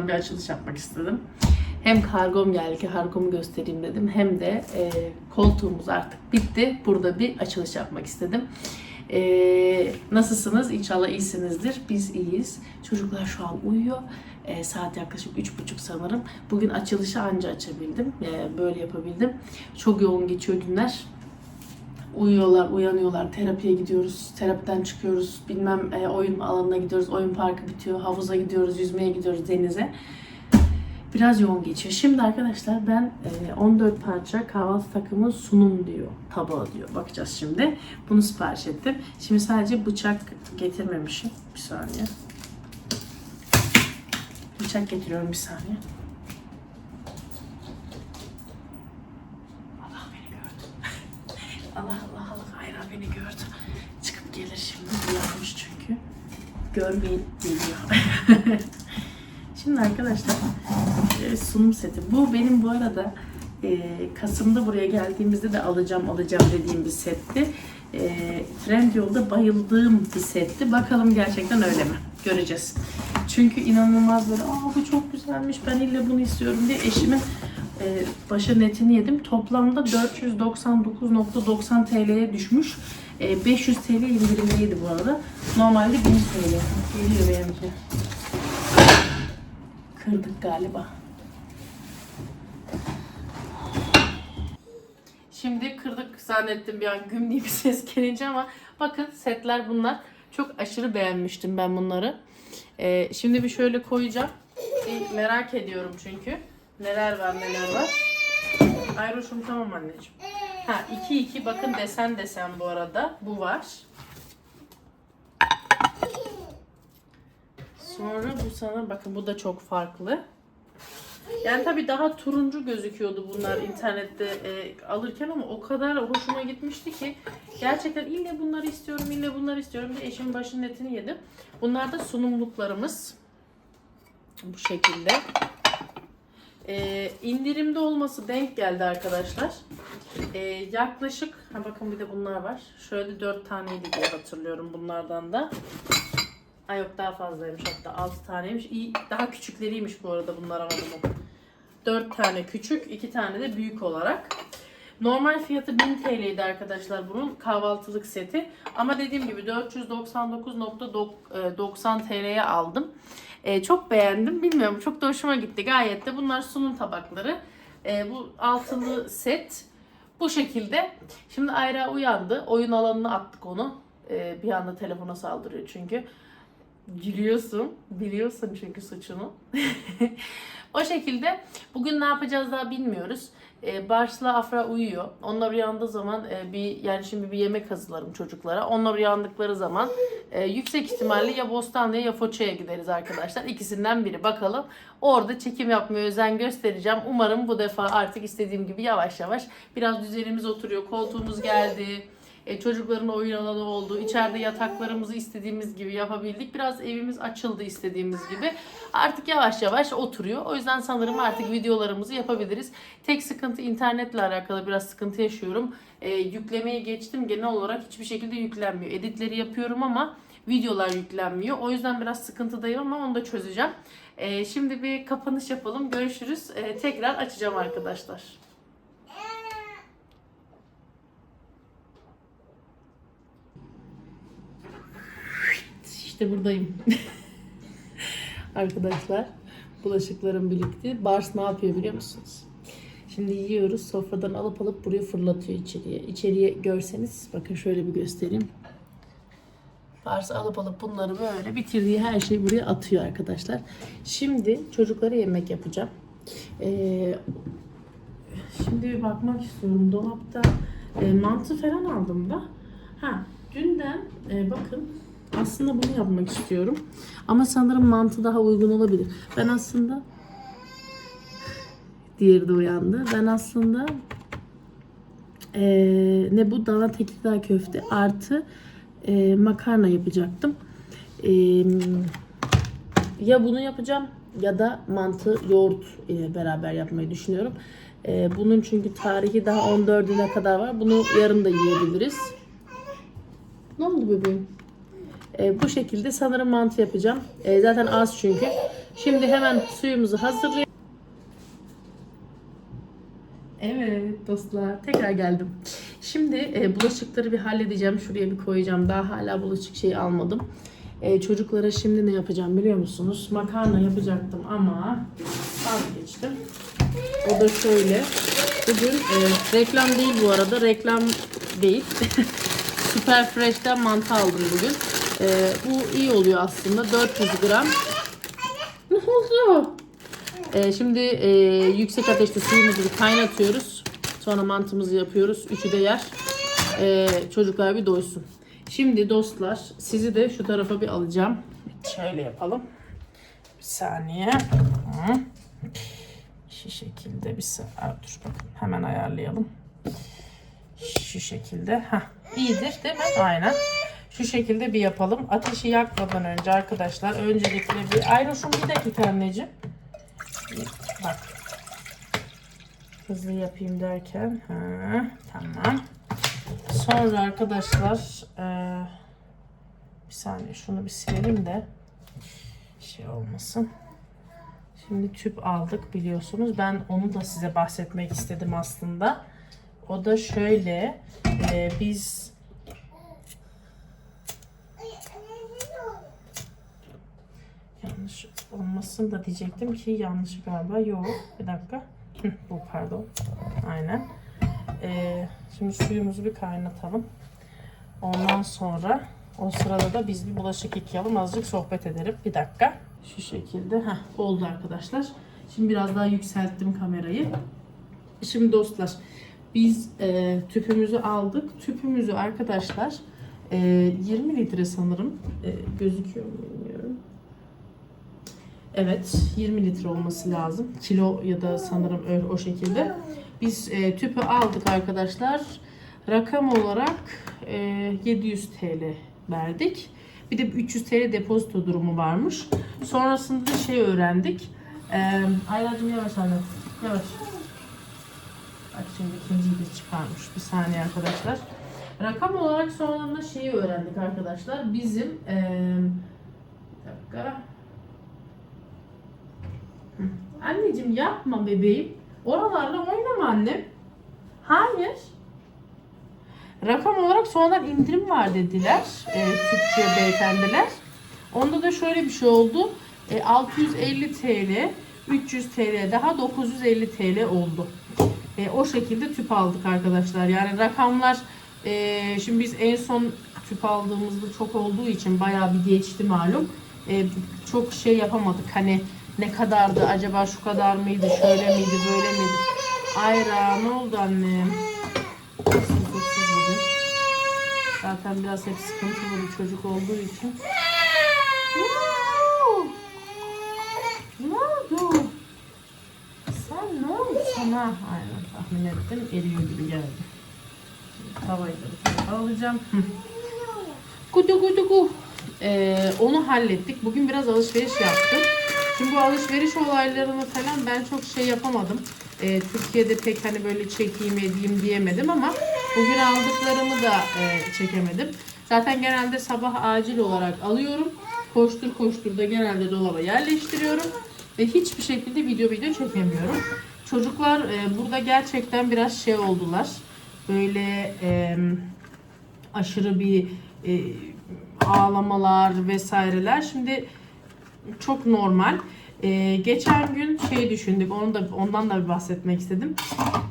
buradan bir açılış yapmak istedim. Hem kargom geldi, kargomu göstereyim dedim. Hem de e, koltuğumuz artık bitti. Burada bir açılış yapmak istedim. E, nasılsınız? İnşallah iyisinizdir. Biz iyiyiz. Çocuklar şu an uyuyor. E, saat yaklaşık üç buçuk sanırım. Bugün açılışı anca açabildim. E, böyle yapabildim. Çok yoğun geçiyor günler uyuyorlar, uyanıyorlar, terapiye gidiyoruz, terapiden çıkıyoruz, bilmem e, oyun alanına gidiyoruz, oyun parkı bitiyor, havuza gidiyoruz, yüzmeye gidiyoruz denize. Biraz yoğun geçiyor. Şimdi arkadaşlar ben e, 14 parça kahvaltı takımı sunum diyor, tabağı diyor. Bakacağız şimdi. Bunu sipariş ettim. Şimdi sadece bıçak getirmemişim. Bir saniye. Bıçak getiriyorum bir saniye. Allah beni gördü. Allah Allah Allah Hayra beni gördü. Çıkıp gelir şimdi. Uyanmış çünkü. Görmeyin geliyor. şimdi arkadaşlar e, sunum seti. Bu benim bu arada e, Kasım'da buraya geldiğimizde de alacağım alacağım dediğim bir setti. E, Trendyol'da bayıldığım bir setti. Bakalım gerçekten öyle mi? Göreceğiz. Çünkü inanılmaz böyle aa bu çok güzelmiş ben ille bunu istiyorum diye eşime e, başı netini yedim. Toplamda 499.90 TL'ye düşmüş. E, 500 TL indirimliydi bu arada. Normalde 1000 TL. Geliyor benimki. Kırdık galiba. Şimdi kırdık zannettim bir an güm diye bir ses gelince ama bakın setler bunlar. Çok aşırı beğenmiştim ben bunları. Ee, şimdi bir şöyle koyacağım. Merak ediyorum çünkü. Neler var neler var. Ayroşum tamam anneciğim. Ha 2-2 bakın desen desen bu arada. Bu var. Sonra bu sana bakın bu da çok farklı. Yani tabii daha turuncu gözüküyordu bunlar internette e, alırken ama o kadar hoşuma gitmişti ki gerçekten ille bunları istiyorum, ille bunları istiyorum diye eşimin başının etini yedim. Bunlar da sunumluklarımız. Bu şekilde. E, indirimde olması denk geldi arkadaşlar. E, yaklaşık, ha bakın bir de bunlar var. Şöyle 4 taneydi diye hatırlıyorum bunlardan da. Ay yok daha fazlaymış hatta 6 taneymiş. İyi, daha küçükleriymiş bu arada bunlar ama bunun. 4 tane küçük, 2 tane de büyük olarak. Normal fiyatı 1000 TL'ydi arkadaşlar bunun kahvaltılık seti. Ama dediğim gibi 499.90 TL'ye aldım. Ee, çok beğendim. Bilmiyorum çok da hoşuma gitti. Gayet de bunlar sunum tabakları. Ee, bu altılı set bu şekilde. Şimdi Ayra uyandı. Oyun alanına attık onu. Ee, bir anda telefona saldırıyor çünkü. Gülüyorsun. Biliyorsun çünkü suçunu. o şekilde bugün ne yapacağız daha bilmiyoruz. Ee, Bars'la Afra uyuyor. Onlar uyandığı zaman e, bir yani şimdi bir yemek hazırlarım çocuklara. Onlar uyandıkları zaman e, yüksek ihtimalle ya Bostanlı'ya ya Foça'ya gideriz arkadaşlar. İkisinden biri bakalım. Orada çekim yapmaya özen göstereceğim. Umarım bu defa artık istediğim gibi yavaş yavaş biraz düzenimiz oturuyor. Koltuğumuz geldi. E, çocukların oyun alanı oldu. İçeride yataklarımızı istediğimiz gibi yapabildik. Biraz evimiz açıldı istediğimiz gibi. Artık yavaş yavaş oturuyor. O yüzden sanırım artık videolarımızı yapabiliriz. Tek sıkıntı internetle alakalı biraz sıkıntı yaşıyorum. E, yüklemeye geçtim. Genel olarak hiçbir şekilde yüklenmiyor. Editleri yapıyorum ama videolar yüklenmiyor. O yüzden biraz sıkıntıdayım ama onu da çözeceğim. E, şimdi bir kapanış yapalım. Görüşürüz. E, tekrar açacağım arkadaşlar. İşte buradayım. Arkadaşlar bulaşıklarım birlikte. Bars ne yapıyor biliyor musunuz? Şimdi yiyoruz. Sofradan alıp alıp buraya fırlatıyor içeriye. İçeriye görseniz bakın şöyle bir göstereyim. Bars alıp alıp bunları böyle bitirdiği her şeyi buraya atıyor arkadaşlar. Şimdi çocuklara yemek yapacağım. Ee, şimdi bir bakmak istiyorum. Dolapta e, mantı falan aldım da. Ha, dünden e, bakın aslında bunu yapmak istiyorum. Ama sanırım mantı daha uygun olabilir. Ben aslında diğeri de uyandı. Ben aslında eee, ne bu dana tekirdağ köfte artı eee, makarna yapacaktım. Eee, ya bunu yapacağım ya da mantı yoğurt ile beraber yapmayı düşünüyorum. Eee, bunun çünkü tarihi daha 14'üne kadar var. Bunu yarın da yiyebiliriz. Ne oldu bebeğim? E, bu şekilde sanırım mantı yapacağım. E, zaten az çünkü. Şimdi hemen suyumuzu hazırlayalım. Evet dostlar tekrar geldim. Şimdi e, bulaşıkları bir halledeceğim. Şuraya bir koyacağım. Daha hala bulaşık şeyi almadım. E, çocuklara şimdi ne yapacağım biliyor musunuz? Makarna yapacaktım ama vazgeçtim. O da şöyle. Bugün e, reklam değil bu arada. Reklam değil. Super Fresh'ten mantı aldım bugün. E, bu iyi oluyor aslında. 400 gram. Ne oldu? Ee, şimdi e, yüksek ateşte suyumuzu kaynatıyoruz. Sonra mantımızı yapıyoruz. Üçü de yer. Ee, çocuklar bir doysun. Şimdi dostlar sizi de şu tarafa bir alacağım. Şöyle yapalım. Bir saniye. Şu şekilde bir sa- Aa, dur hemen ayarlayalım. Şu şekilde. Heh, iyidir değil mi? Aynen. Şu şekilde bir yapalım. Ateşi yakmadan önce arkadaşlar öncelikle bir Aynoş'um bir dakika anneciğim. Bak. Hızlı yapayım derken. Ha, tamam. Sonra arkadaşlar eee, bir saniye şunu bir silelim de şey olmasın. Şimdi tüp aldık biliyorsunuz. Ben onu da size bahsetmek istedim aslında. O da şöyle. eee, biz Yanlış olmasın da diyecektim ki yanlış galiba yok. Bir dakika. Bu pardon. Aynen. Ee, şimdi suyumuzu bir kaynatalım. Ondan sonra o sırada da biz bir bulaşık yıkayalım. Azıcık sohbet edelim. Bir dakika. Şu şekilde. Heh, oldu arkadaşlar. Şimdi biraz daha yükselttim kamerayı. Şimdi dostlar biz e, tüpümüzü aldık. Tüpümüzü arkadaşlar e, 20 litre sanırım. E, gözüküyor mu. Evet 20 litre olması lazım. Kilo ya da sanırım öyle o şekilde. Biz e, tüpü aldık arkadaşlar. Rakam olarak e, 700 TL verdik. Bir de 300 TL depozito durumu varmış. Sonrasında şey öğrendik. E, Aylacığım yavaş anne. Yavaş. Bak şimdi ikinciyi de çıkarmış. Bir saniye arkadaşlar. Rakam olarak sonradan şeyi öğrendik arkadaşlar. Bizim e, bir dakika. Anneciğim yapma bebeğim. Oralarla oynama annem. Hayır. Rakam olarak sonradan indirim var dediler. E, Türkçe beyefendiler. Onda da şöyle bir şey oldu. E, 650 TL, 300 TL daha 950 TL oldu. E, o şekilde tüp aldık arkadaşlar. Yani rakamlar e, şimdi biz en son tüp aldığımızda çok olduğu için bayağı bir geçti malum. E, çok şey yapamadık. Hani ne kadardı acaba şu kadar mıydı şöyle miydi böyle miydi? Ayra ne oldu annem? Bugün. Zaten biraz hep sıkıntılı bir çocuk olduğu için. Ne oldu? Sen ne oldu sana? Aynen tahmin ettim. Eriyor gibi geldi. Tavayı alacağım. Kutu kutu ku. Ee, onu hallettik. Bugün biraz alışveriş yaptım. Şimdi bu alışveriş olaylarını falan ben çok şey yapamadım. Ee, Türkiye'de pek hani böyle çekeyim edeyim diyemedim ama bugün aldıklarımı da e, çekemedim. Zaten genelde sabah acil olarak alıyorum. Koştur koştur da genelde dolaba yerleştiriyorum. Ve hiçbir şekilde video video çekemiyorum. Çocuklar e, burada gerçekten biraz şey oldular. Böyle e, aşırı bir e, ağlamalar vesaireler. Şimdi çok normal. Ee, geçen gün şey düşündük, onu da ondan da bir bahsetmek istedim.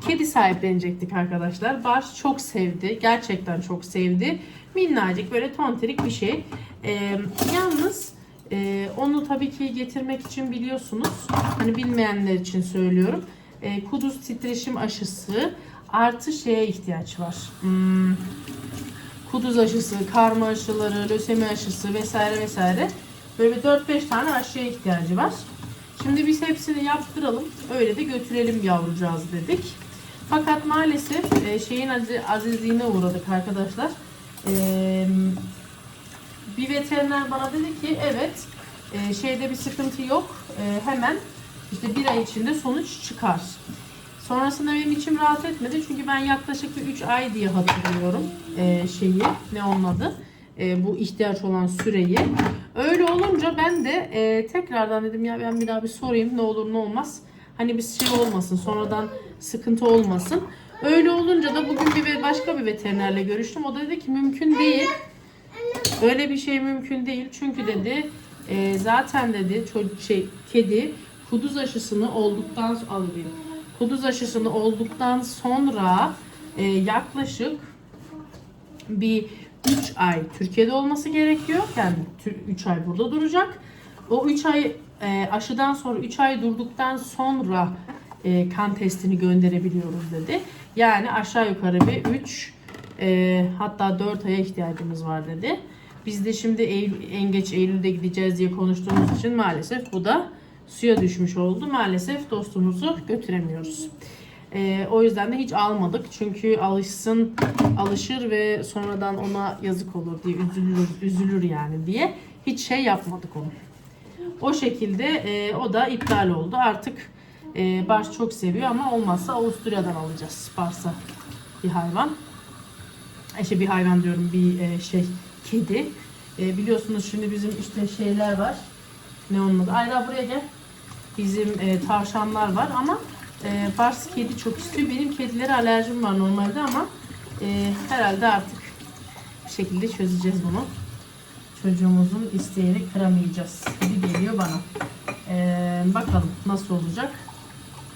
Kedi sahiplenecektik arkadaşlar. Bars çok sevdi, gerçekten çok sevdi. Minnacık böyle tontirik bir şey. Ee, yalnız e, onu tabii ki getirmek için biliyorsunuz. Hani bilmeyenler için söylüyorum. E, kuduz titreşim aşısı artı şeye ihtiyaç var. Hmm, kuduz aşısı, karma aşıları, lösemi aşısı vesaire vesaire. Böyle bir 4-5 tane aşıya ihtiyacı var. Şimdi biz hepsini yaptıralım. Öyle de götürelim yavrucağız dedik. Fakat maalesef e, şeyin azi- azizliğine uğradık arkadaşlar. E, bir veteriner bana dedi ki evet e, şeyde bir sıkıntı yok. Hemen işte bir ay içinde sonuç çıkar. Sonrasında benim içim rahat etmedi. Çünkü ben yaklaşık bir 3 ay diye hatırlıyorum şeyi. Ne onun adı? Bu ihtiyaç olan süreyi. Öyle olunca ben de e, tekrardan dedim ya ben bir daha bir sorayım ne olur ne olmaz. Hani bir şey olmasın sonradan sıkıntı olmasın. Öyle olunca da bugün bir başka bir veterinerle görüştüm. O da dedi ki mümkün değil. Öyle bir şey mümkün değil. Çünkü dedi e, zaten dedi çocuk şey kedi kuduz aşısını olduktan alayım. Kuduz aşısını olduktan sonra e, yaklaşık bir 3 ay Türkiye'de olması gerekiyor. Yani 3 ay burada duracak. O 3 ay e, aşıdan sonra 3 ay durduktan sonra e, kan testini gönderebiliyoruz dedi. Yani aşağı yukarı bir 3 hatta 4 aya ihtiyacımız var dedi. Biz de şimdi Eylül, en geç Eylül'de gideceğiz diye konuştuğumuz için maalesef bu da suya düşmüş oldu. Maalesef dostumuzu götüremiyoruz. Ee, o yüzden de hiç almadık. Çünkü alışsın, alışır ve sonradan ona yazık olur diye üzülür, üzülür yani diye hiç şey yapmadık onu. O şekilde e, o da iptal oldu. Artık e, Bars çok seviyor ama olmazsa Avusturya'dan alacağız Bars'a bir hayvan. İşte bir hayvan diyorum bir e, şey kedi. E, biliyorsunuz şimdi bizim işte şeyler var. Ne onun adı? Ayla buraya gel. Bizim e, tavşanlar var ama e, Bars kedi çok istiyor. Benim kedilere alerjim var normalde ama e, herhalde artık bir şekilde çözeceğiz bunu. Çocuğumuzun isteğini kıramayacağız gibi geliyor bana. E, bakalım nasıl olacak.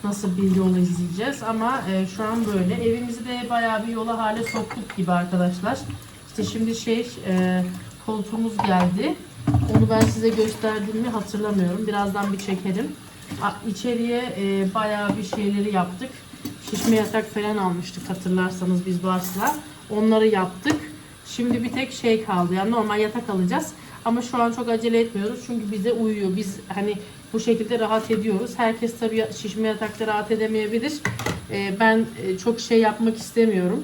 Nasıl bir yol izleyeceğiz ama e, şu an böyle. Evimizi de bayağı bir yola hale soktuk gibi arkadaşlar. İşte şimdi şey e, koltuğumuz geldi. Onu ben size gösterdiğimi hatırlamıyorum. Birazdan bir çekerim. İçeriye e, bayağı bir şeyleri yaptık. Şişme yatak falan almıştık hatırlarsanız biz Bars'la. Onları yaptık. Şimdi bir tek şey kaldı. Yani normal yatak alacağız. Ama şu an çok acele etmiyoruz. Çünkü bize uyuyor. Biz hani bu şekilde rahat ediyoruz. Herkes tabii şişme yatakta rahat edemeyebilir. E, ben e, çok şey yapmak istemiyorum.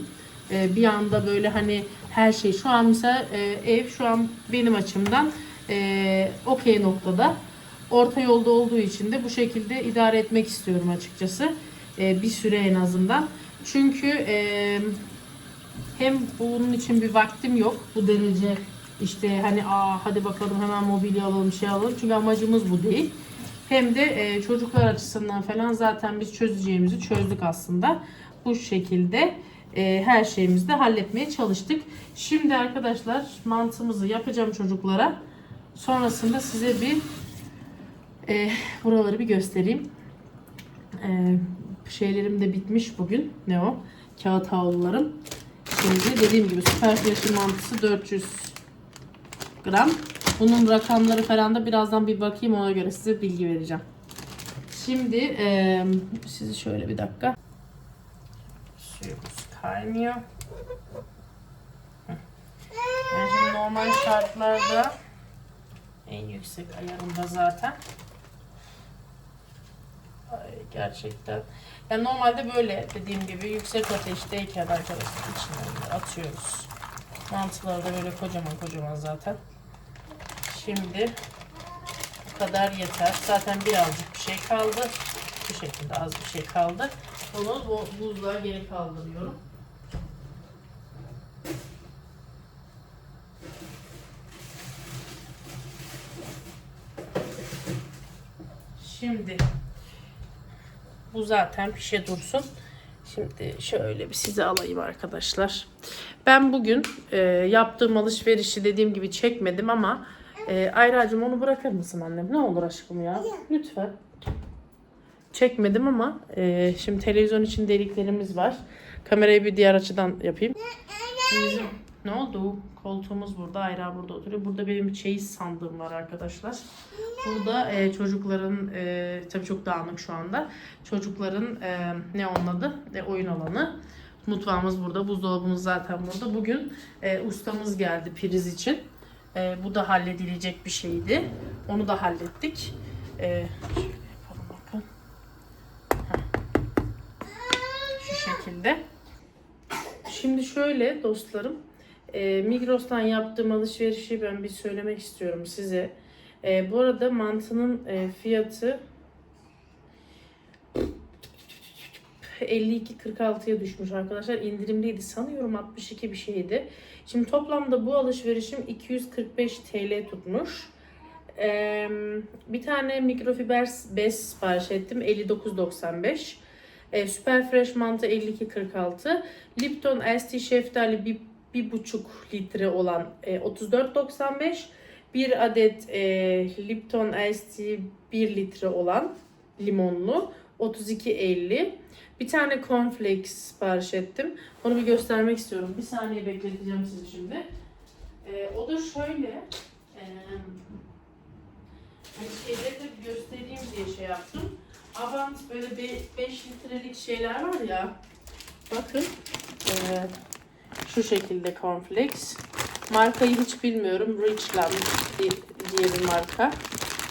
E, bir anda böyle hani her şey. Şu an mesela e, ev şu an benim açımdan e, okey noktada. Orta yolda olduğu için de bu şekilde idare etmek istiyorum açıkçası. E, bir süre en azından. Çünkü e, hem bunun için bir vaktim yok. Bu derece işte hani aa hadi bakalım hemen mobilya alalım şey alalım. Çünkü amacımız bu değil. Hem de e, çocuklar açısından falan zaten biz çözeceğimizi çözdük aslında. Bu şekilde e, her şeyimizi de halletmeye çalıştık. Şimdi arkadaşlar mantımızı yapacağım çocuklara. Sonrasında size bir e, buraları bir göstereyim. E, şeylerim de bitmiş bugün. Ne o? Kağıt havlularım. Şimdi dediğim gibi süper yaşı mantısı 400 gram. Bunun rakamları falan da birazdan bir bakayım ona göre size bilgi vereceğim. Şimdi e, sizi şöyle bir dakika. Suyumuz kaynıyor. Yani normal şartlarda en yüksek ayarında zaten. Gerçekten. Yani normalde böyle dediğim gibi yüksek ateşteyken arkadaşlar içine atıyoruz. Mantıları da böyle kocaman kocaman zaten. Şimdi bu kadar yeter. Zaten birazcık bir şey kaldı. Bu şekilde az bir şey kaldı. Onu bu buzluğa geri kaldırıyorum. Şimdi bu zaten pişe dursun. Şimdi şöyle bir size alayım arkadaşlar. Ben bugün e, yaptığım alışverişi dediğim gibi çekmedim ama e, Ayracığım onu bırakır mısın annem? Ne olur aşkım ya. Lütfen. Çekmedim ama e, şimdi televizyon için deliklerimiz var. Kamerayı bir diğer açıdan yapayım. Bizim ne oldu? Koltuğumuz burada, Ayra burada oturuyor. Burada benim çeyiz sandığım var arkadaşlar. Burada e, çocukların, e, tabii çok dağınık şu anda. Çocukların e, ne onun? E, oyun alanı. Mutfağımız burada, buzdolabımız zaten burada. Bugün e, ustamız geldi priz için. E, bu da halledilecek bir şeydi. Onu da hallettik. E, şöyle yapalım bakın. Heh. Şu şekilde. Şimdi şöyle dostlarım. E, Migros'tan yaptığım alışverişi ben bir söylemek istiyorum size. E, bu arada mantının e, fiyatı 52.46'ya düşmüş arkadaşlar. İndirimliydi. Sanıyorum 62 bir şeydi. Şimdi toplamda bu alışverişim 245 TL tutmuş. Ee, bir tane mikrofiber bez sipariş ettim. 59.95. Ee, Super Fresh mantı 52.46. Lipton Iced şeftali bir, bir buçuk litre olan e, 34.95. Bir adet e, Lipton Iced 1 litre olan limonlu 32.50. Bir tane cornflakes sipariş ettim. Onu bir göstermek istiyorum. Bir saniye bekleteceğim sizi şimdi. Ee, o da şöyle. E, hani şeyleri de göstereyim diye şey yaptım. Avant böyle 5 litrelik şeyler var ya. Bakın. e, şu şekilde cornflakes. Markayı hiç bilmiyorum. Richland diye, bir marka.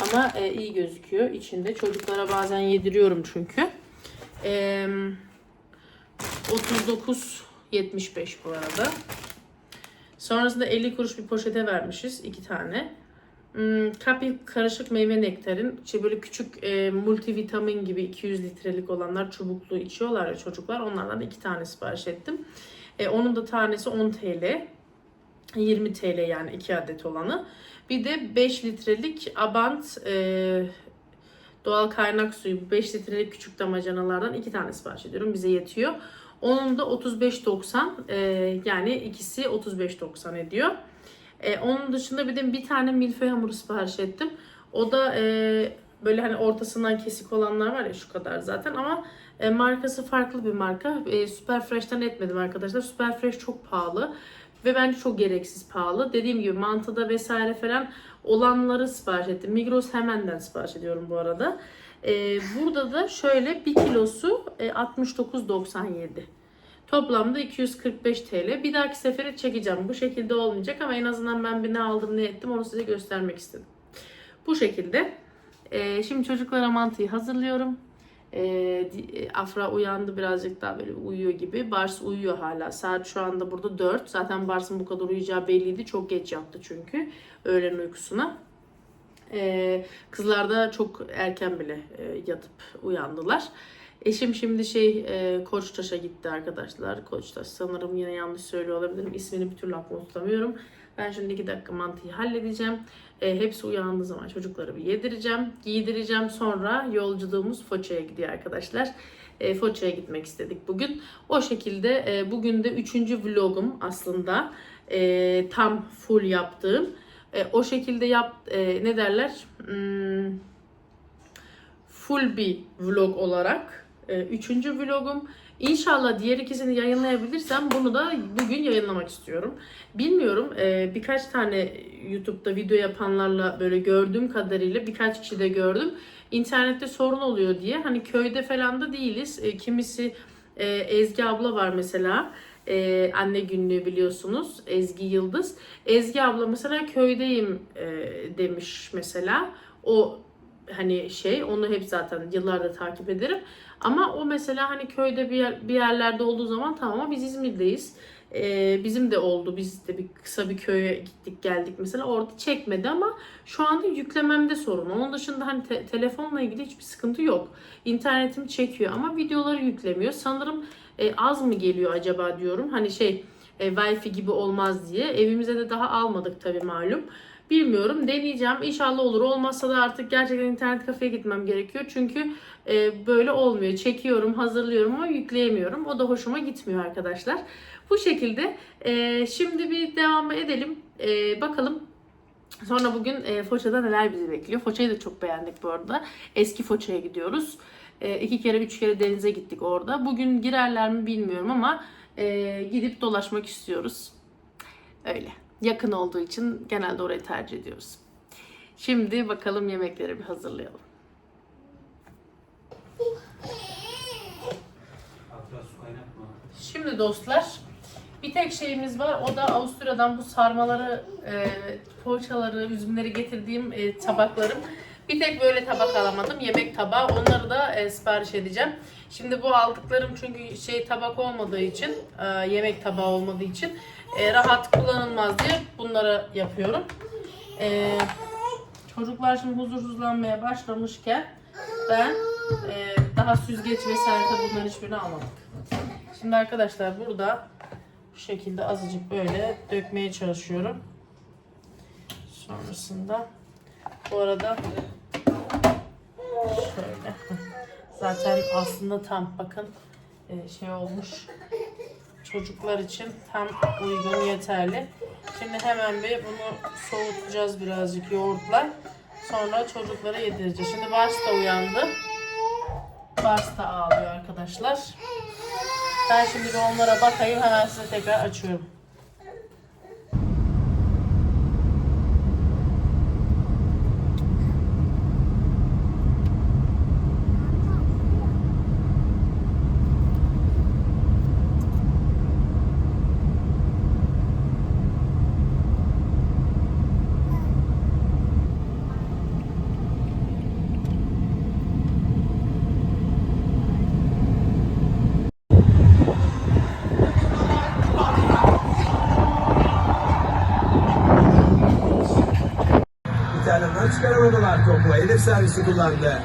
Ama e, iyi gözüküyor içinde. Çocuklara bazen yediriyorum çünkü. E, 39.75 bu arada. Sonrasında 50 kuruş bir poşete vermişiz. iki tane. Hmm, Kapi karışık meyve nektarin. İşte böyle küçük e, multivitamin gibi 200 litrelik olanlar çubuklu içiyorlar ya çocuklar. Onlardan iki tane sipariş ettim. E, onun da tanesi 10 TL. 20 TL yani iki adet olanı. Bir de 5 litrelik Abant e, doğal kaynak suyu 5 litrelik küçük damacanalardan iki tane sipariş ediyorum. Bize yetiyor. Onun da 35.90 e, yani ikisi 35.90 ediyor. E, onun dışında bir de bir tane milföy hamuru sipariş ettim. O da e, böyle hani ortasından kesik olanlar var ya şu kadar zaten ama e, markası farklı bir marka. E, Super Fresh'ten etmedim arkadaşlar. Super Fresh çok pahalı ve bence çok gereksiz pahalı. Dediğim gibi mantıda vesaire falan olanları sipariş ettim. Migros hemenden sipariş ediyorum bu arada. E, burada da şöyle 1 kilosu e, 69.97. Toplamda 245 TL. Bir dahaki sefere çekeceğim. Bu şekilde olmayacak ama en azından ben bir ne aldım ne ettim onu size göstermek istedim. Bu şekilde. Ee, şimdi çocuklara mantıyı hazırlıyorum. Ee, di- Afra uyandı birazcık daha böyle uyuyor gibi. Bars uyuyor hala. Saat şu anda burada 4. Zaten Bars'ın bu kadar uyuyacağı belliydi. Çok geç yattı çünkü öğlen uykusuna. Ee, kızlar da çok erken bile e, yatıp uyandılar. Eşim şimdi şey e, Koçtaş'a gitti arkadaşlar. Koçtaş sanırım yine yanlış söylüyor olabilirim. İsmini bir türlü aklımda tutamıyorum. Ben şimdi iki dakika mantıyı halledeceğim. E, hepsi uyandığı zaman çocukları bir yedireceğim, giydireceğim. Sonra yolculuğumuz Foça'ya gidiyor arkadaşlar. E, Foça'ya gitmek istedik bugün. O şekilde e, bugün de üçüncü vlogum aslında. E, tam full yaptığım. E, o şekilde yap e, ne derler? Hmm, full bir vlog olarak. E, üçüncü vlogum. İnşallah diğer ikisini yayınlayabilirsem bunu da bugün yayınlamak istiyorum. Bilmiyorum e, birkaç tane YouTube'da video yapanlarla böyle gördüğüm kadarıyla birkaç kişi de gördüm. İnternette sorun oluyor diye. Hani köyde falan da değiliz. E, kimisi Ezgi abla var mesela. E, anne günlüğü biliyorsunuz. Ezgi Yıldız. Ezgi abla mesela köydeyim e, demiş mesela. O hani şey onu hep zaten yıllardır takip ederim. Ama o mesela hani köyde bir, yer, bir yerlerde olduğu zaman tamam ama biz İzmir'deyiz. Ee, bizim de oldu. Biz de bir kısa bir köye gittik geldik mesela. Orada çekmedi ama şu anda yüklememde sorun. Onun dışında hani te- telefonla ilgili hiçbir sıkıntı yok. İnternetim çekiyor ama videoları yüklemiyor. Sanırım e, az mı geliyor acaba diyorum. Hani şey e, Wi-Fi gibi olmaz diye. Evimize de daha almadık tabii malum. Bilmiyorum deneyeceğim. İnşallah olur. Olmazsa da artık gerçekten internet kafeye gitmem gerekiyor. Çünkü e, böyle olmuyor. Çekiyorum, hazırlıyorum ama yükleyemiyorum. O da hoşuma gitmiyor arkadaşlar. Bu şekilde. E, şimdi bir devam edelim. E, bakalım Sonra bugün e, Foça'da neler bizi bekliyor. Foça'yı da çok beğendik bu arada. Eski Foça'ya gidiyoruz. E, iki kere, üç kere denize gittik orada. Bugün girerler mi bilmiyorum ama e, gidip dolaşmak istiyoruz. Öyle. Yakın olduğu için genelde orayı tercih ediyoruz. Şimdi bakalım yemekleri bir hazırlayalım. Şimdi dostlar bir tek şeyimiz var. O da Avusturya'dan bu sarmaları, e, poğaçaları, üzümleri getirdiğim e, tabaklarım. Bir tek böyle tabak alamadım. Yemek tabağı. Onları da e, sipariş edeceğim. Şimdi bu aldıklarım çünkü şey tabak olmadığı için, e, yemek tabağı olmadığı için e, rahat kullanılmaz diye bunları yapıyorum. E, çocuklar şimdi huzursuzlanmaya başlamışken ben e, daha süzgeç vesaire tabii bunların hiçbirini almadım. Şimdi arkadaşlar burada bu şekilde azıcık böyle dökmeye çalışıyorum. Sonrasında Bu arada şöyle. Zaten aslında tam bakın e, şey olmuş. Çocuklar için tam uygun yeterli. Şimdi hemen bir bunu soğutacağız birazcık yoğurtla. Sonra çocuklara yedireceğiz. Şimdi Bars da uyandı. Bars da ağlıyor arkadaşlar. Ben şimdi bir onlara bakayım hemen size tekrar açıyorum. Çıkaramadılar topu. Elif servisi kullandı.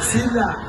Silla.